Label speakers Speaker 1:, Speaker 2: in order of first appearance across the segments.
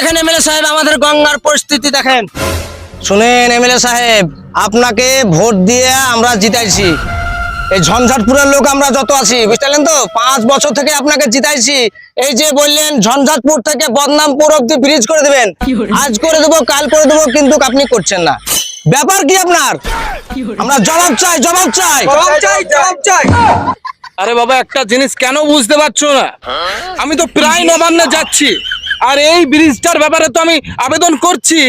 Speaker 1: দেখেন এমএলএ সাহেব আমাদের গঙ্গার পরিস্থিতি দেখেন। শুনেন এমএলএ সাহেব আপনাকে ভোট দিয়ে আমরা জিতাইছি। এই ঝঞ্ঝাটপুরের লোক আমরা যত আছি বুঝলেন তো? পাঁচ বছর থেকে আপনাকে জিতাইছি। এই যে বললেন ঝঞ্ঝাটপুর থেকে বদনামপুর অব্দি ব্রিজ করে দেবেন। আজ করে দেবো কাল করে দেবো কিন্তু আপনি করছেন না। ব্যাপার কি আপনার? আমরা জবাব চাই জবাব চাই।
Speaker 2: চাই জবাব চাই।
Speaker 3: আরে বাবা একটা জিনিস কেন বুঝতে পারছ না? আমি তো প্রায় নবান্নে যাচ্ছি। আর এই ব্রিজটার ব্যাপারে তো আমি আবেদন করছি।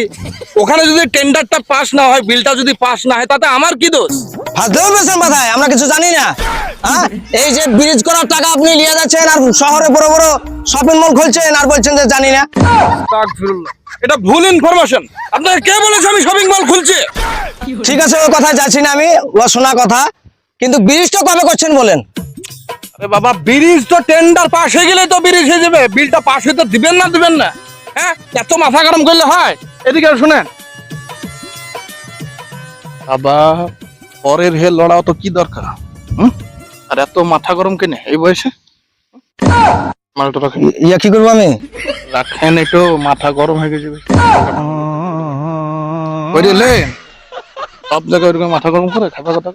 Speaker 3: ওখানে যদি টেন্ডারটা পাস না হয় বিলটা যদি পাস না হয় তাতে আমার কি দোষ?
Speaker 1: মাথায় আমরা কিছু জানি না। হ্যাঁ? এই যে ব্রিজ করার টাকা আপনি নিয়ে যাচ্ছেন আর শহরে বড় বড় শপিং মল খুলছেন আর বলছেন যে জানি না।
Speaker 3: এটা ভুল ইনফরমেশন আপনাকে কে বলেছে আমি শপিং মল খুলছি?
Speaker 1: ঠিক আছে ওই কথা যাচ্ছি না আমি ও শোনা কথা। কিন্তু ব্রিজটা কবে করছেন বলেন?
Speaker 3: বাবা ব্রিজ তো টেন্ডার পাস হয়ে গেলে তো ব্রিজ হয়ে যাবে। বিলটা পাস হতে দিবেন না দিবেন না। হ্যাঁ? এত মাথা গরম করলে হয়। এদিকে শুনেন। বাবা পরের হে লড়াও তো কি দরকার? হুম? আর এত মাথা গরম কেনে এই বয়সে? মালটা রাখেন।
Speaker 1: ইয়া কি করব আমি?
Speaker 3: রাখেন একটু মাথা গরম হয়ে যাবে বুঝলে সব জায়গায় ওরকম মাথা গরম করে খাতা কথা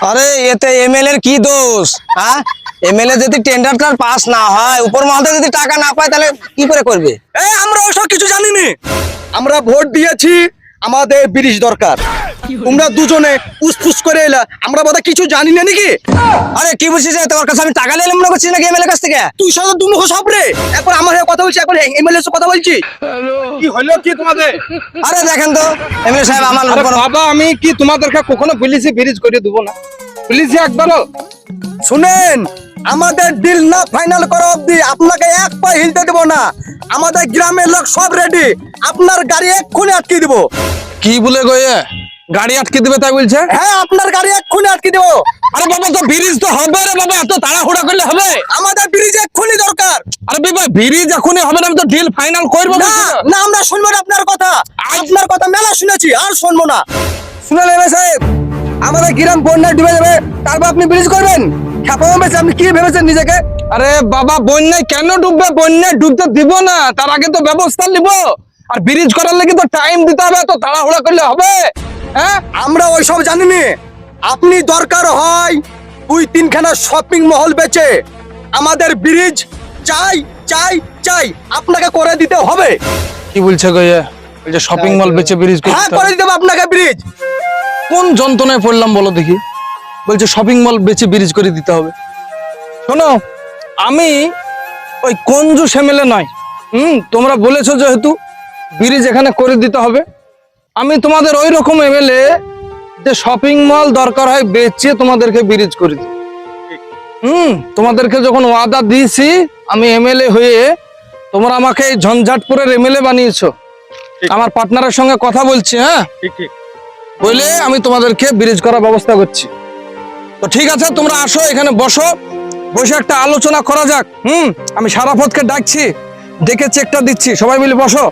Speaker 1: আরে এতে এমএলএ এর কি দোষ? হ্যাঁ? এমএলএ যদি টেন্ডারটার পাস না হয় উপর মহলে যদি টাকা না পায় তাহলে কি করে করবে?
Speaker 2: এই আমরা ওসব কিছু জানি নি আমরা ভোট দিয়েছি আমাদের ব্রিজ দরকার। তোমরা দুজনে উসফুস করে এলা আমরা বোধহয় কিছু জানি না নাকি?
Speaker 1: আরে কি বলছিস যে তোর কাছে আমি টাকা নিলাম মনে করছিস নাকি এমএলএ কাছ থেকে?
Speaker 2: তুই শুধু দুমুখ সব রে এখন আমার কথা বলছি এখন এমএলএ কথা বলছি
Speaker 3: কি হলো কি তোমাদের?
Speaker 1: আরে দেখেন তো এমএলএ সাহেব আমার
Speaker 3: বাবা আমি কি তোমাদেরকে কখনো পুলিশে ব্রিজ করে দেবো না? পুলিশে একবারও?
Speaker 2: শুনেন আমাদের ডিল না ফাইনাল করা অবধি আপনাকে এক পা হিলতে দেবো না। আমাদের গ্রামের লোক সব রেডি আপনার গাড়ি এক্ষুনি আটকে দিব।
Speaker 3: কি বলে গয়ে গাড়ি আটকে দিবে তাই বলছে?
Speaker 2: হ্যাঁ আপনার গাড়ি এক্ষুনি আটকে দেবো।
Speaker 3: আরে বাবা তো ব্রিজ তো হবে রে বাবা এত তাড়াহুড়া করলে হবে?
Speaker 2: আমাদের ব্রিজ এক্ষুনি দরকার।
Speaker 3: আরে বাবা ব্রিজ এখনই হবে না আমি তো ডিল ফাইনাল করব
Speaker 2: না না আমরা শুনব না আপনার কথা। আপনার কথা মেলা শুনেছি আর শুনব না। শুনলেন এবার সাহেব? আমাদের গ্রাম বন্যায় ডুবে যাবে তারপর আপনি ব্রিজ করবেন? খ্যাপা বেছে আপনি কি ভেবেছেন নিজেকে?
Speaker 3: আরে বাবা বন্যায় কেন ডুববে? বন্যায় ডুবতে দিব না তার আগে তো ব্যবস্থা নিব। আর ব্রিজ করার লাগি তো টাইম দিতে হবে তো তাড়াহুড়া করলে হবে। হ্যাঁ?
Speaker 2: আমরা ওইসব জানিনি। আপনি দরকার হয় দুই তিনখানা শপিং মহল বেচে আমাদের ব্রিজ চাই চাই চাই আপনাকে করে দিতে হবে।
Speaker 3: কি বলছে গয়ে বলছে শপিং মল বেচে ব্রিজ করতে
Speaker 2: হ্যাঁ করে দিতে হবে আপনাকে ব্রিজ
Speaker 3: কোন যন্ত্রণায় পড়লাম বলো দেখি? বলছে শপিং মল বেচে ব্রিজ করে দিতে হবে। শোনো আমি ওই কঞ্জু সেমেলে নয়। হুম তোমরা বলেছ যেহেতু ব্রিজ এখানে করে দিতে হবে। আমি তোমাদের ওই রকম এমএলএ যে শপিং মল দরকার হয় বেচে তোমাদেরকে ব্রিজ করে দিই। হুম তোমাদেরকে যখন ওয়াদা দিয়েছি আমি এমএলএ হয়ে তোমরা আমাকে এই ঝঞ্ঝাটপুরের এমএলএ বানিয়েছো। আমার পার্টনারের সঙ্গে কথা বলছি হ্যাঁ?
Speaker 2: ঠিক ঠিক।
Speaker 3: বলে আমি তোমাদেরকে ব্রিজ করার ব্যবস্থা করছি। তো ঠিক আছে তোমরা আসো এখানে বসো। বসে একটা আলোচনা করা যাক। হুম আমি সারাফতকে ডাকছি ডেকে চেকটা দিচ্ছি। সবাই মিলে বসো।